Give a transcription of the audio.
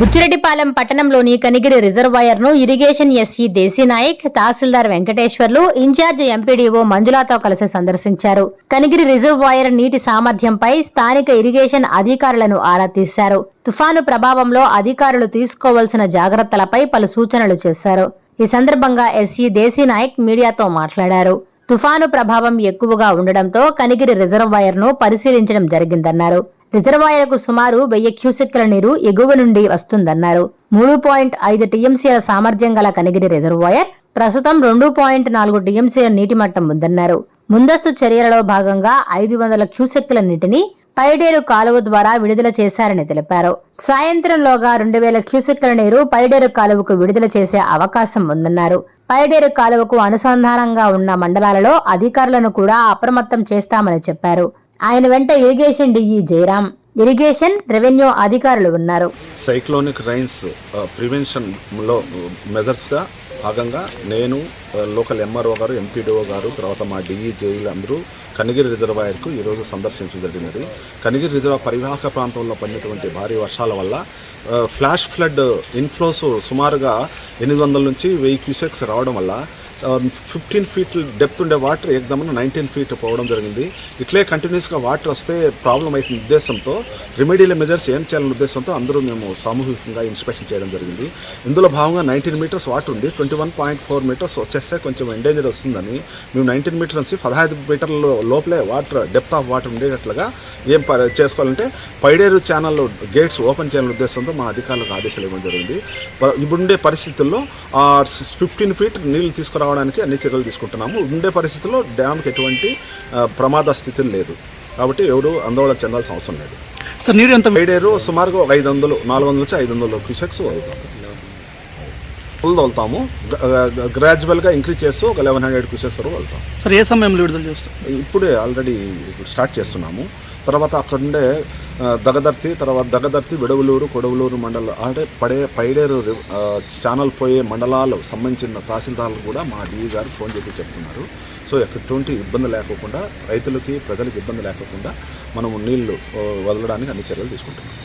బుచ్చిరెడ్డిపాలెం పట్టణంలోని Kanigiri రిజర్వాయర్ను irrigation SE Desinayak tahsildar Venkateswarlu in charge MPDO మంజులాతో కలిసి సందర్శించారు. కనిగిరి రిజర్వాయర్ నీటి సామర్థ్యంపై స్థానిక ఇరిగేషన్ అధికారులను ఆరా తీశారు. తుఫాను ప్రభావంలో అధికారులు తీసుకోవాల్సిన జాగ్రత్తలపై పలు సూచనలు చేశారు. ఈ సందర్భంగా ఎస్ఈ దేశీనాయక్ మీడియాతో మాట్లాడారు. తుఫాను ప్రభావం ఎక్కువగా ఉండడంతో కనిగిరి రిజర్వాయర్ను పరిశీలించడం జరిగిందన్నారు. రిజర్వాయర్కు సుమారు వెయ్యి క్యూసెక్కుల నీరు ఎగువ నుండి వస్తుందన్నారు. మూడు పాయింట్ ఐదు టీఎంసీల సామర్థ్యం గల కనిగిరి రిజర్వాయర్ ప్రస్తుతం రెండు పాయింట్ నాలుగు టీఎంసీల నీటి మట్టం ఉందన్నారు. ముందస్తు చర్యలలో భాగంగా ఐదు వందల క్యూసెక్కుల నీటిని పైడేరు కాలువ ద్వారా విడుదల చేశారని తెలిపారు. సాయంత్రంలోగా రెండు వేల క్యూసెక్కుల నీరు పైడేరు కాలువకు విడుదల చేసే అవకాశం ఉందన్నారు. పైడేరు కాలువకు అనుసంధానంగా ఉన్న మండలాలలో అధికారులను కూడా అప్రమత్తం చేస్తామని చెప్పారు. ఆయన వెంట irrigation DE Jayaram. Irrigation revenue అధికారులు ఉన్నారు. సైక్లోనిక్ రైన్స్ ప్రివెన్షన్లో మెజర్స్గా భాగంగా నేను లోకల్ ఎంఆర్ఓ గారు ఎంపీడీఓ గారు తర్వాత మా డిఈ జేఈలు అందరూ కనిగిరి రిజర్వాయర్కు ఈరోజు సందర్శించడం జరిగినది. కనిగిరి రిజర్వ్ పరివాహక ప్రాంతంలో పడినటువంటి భారీ వర్షాల వల్ల ఫ్లాష్ ఫ్లడ్ ఇన్ఫ్లోస్ సుమారుగా ఎనిమిది వందల నుంచి వెయ్యి క్యూసెక్స్ రావడం వల్ల ఫిఫ్టీన్ ఫీట్ డెప్త్ ఉండే వాటర్ ఏకదమన నైన్టీన్ ఫీట్ పోవడం జరిగింది. ఇట్లే కంటిన్యూస్గా వాటర్ వస్తే ప్రాబ్లం అవుతున్న ఉద్దేశంతో రెమెడియల్ మెజర్స్ ఏం చేయాలనే ఉద్దేశంతో అందరూ మేము సామూహికంగా ఇన్స్పెక్షన్ చేయడం జరిగింది. ఇందులో భాగంగా నైన్టీన్ మీటర్స్ వాటర్ ఉంది. Twenty one point four metres వచ్చేస్తే కొంచెం ఎండేంజర్ వస్తుందని మేము నైన్టీన్ మీటర్స్ నుంచి పదహైదు మీటర్ల లోపలే వాటర్ డెప్త్ ఆఫ్ వాటర్ ఉండేటట్లుగా ఏం ప- చేసుకోవాలంటే పైడేరు ఛానల్ గేట్స్ ఓపెన్ చేయాలనే ఉద్దేశంతో మా అధికారులకు ఆదేశాలు ఇవ్వడం జరిగింది. ఇప్పుడుండే పరిస్థితుల్లో ఫిఫ్టీన్ ఫీట్ నీళ్ళు తీసుకురావడానికి అన్ని చర్యలు తీసుకుంటున్నాము. ఉండే పరిస్థితుల్లో డ్యామ్కి ఎటువంటి ప్రమాద స్థితి లేదు. కాబట్టి ఎవరు ఆందోళన చెందాల్సిన అవసరం లేదు. సార్ నీరు ఎంత పైడేరు సుమారుగా ఒక ఐదు వందలు నాలుగు వందల నుంచి ఐదు వందలు క్యూసెక్స్ వదులుతాం. ఫుల్ వదులుతాము గ్రాడ్యువల్గా ఇంక్రీజ్ చేస్తూ ఒక లెవెన్ హండ్రెడ్ క్యూసెక్స్ వరకు వెళ్తాం. సార్ ఏ సమయంలో విడుదల చేస్తారు? ఇప్పుడే ఆల్రెడీ స్టార్ట్ చేస్తున్నాము. తర్వాత అక్కడుండే దగదర్తి తర్వాత దగదర్తి విడవలూరు కొడవలూరు మండలం అంటే పడే పైడేరు ఛానల్ పోయే మండలాలు సంబంధించిన తహసీల్దార్లు కూడా మా డిఈ గారు ఫోన్ చేసి చెప్తున్నారు. సో ఎటువంటి ఇబ్బంది లేకోకుండా రైతులకి ప్రజలకు ఇబ్బంది లేకోకుండా మనము నీళ్ళు వదలడానికి అన్ని చర్యలు తీసుకుంటున్నాం.